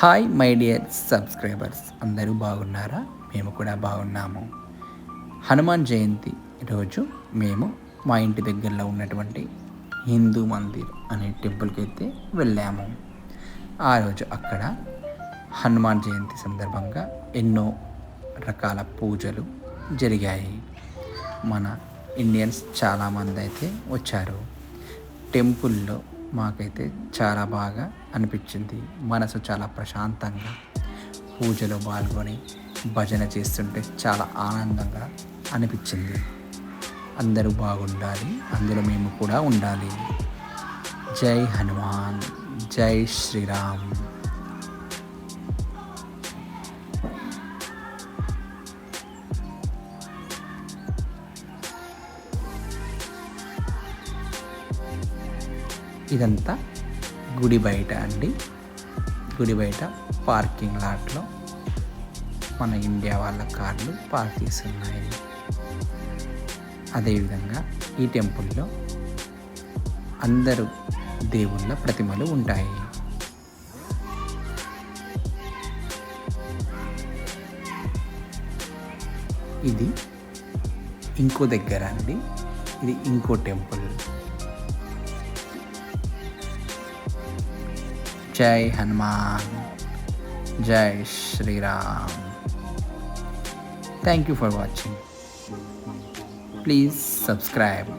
Hi my dear subscribers. అందరూ బాగున్నారా? మేము కూడా బాగున్నాము. హనుమాన్ జయంతి రోజు మేము మా ఇంటి దగ్గరలో ఉన్నటువంటి హిందూ మందిర్ అనే టెంపుల్కి అయితే వెళ్ళాము. ఆ రోజు అక్కడ హనుమాన్ జయంతి సందర్భంగా ఎన్నో రకాల పూజలు జరిగాయి. మన ఇండియన్స్ చాలామంది అయితే వచ్చారు. టెంపుల్లో మాకైతే చాలా బాగా అనిపించింది. మనసు చాలా ప్రశాంతంగా పూజలో పాల్గొని భజన చేస్తుంటే చాలా ఆనందంగా అనిపించింది. అందరూ బాగుండాలి అందులో మేము కూడా ఉండాలి. జై హనుమాన్ జై శ్రీరామ్. ఇదంతా గుడి బయట అండి. గుడి బయట పార్కింగ్ లాట్లో మన ఇండియా వాళ్ళ కార్లు పార్క్ చేస్తున్నాయి. అదేవిధంగా ఈ టెంపుల్లో అందరూ దేవుళ్ళ ప్రతిమలు ఉంటాయి. ఇది ఇంకో దగ్గర అండి. ఇది ఇంకో టెంపుల్. జై హనుమాన్ జై Shriram thank you for watching please subscribe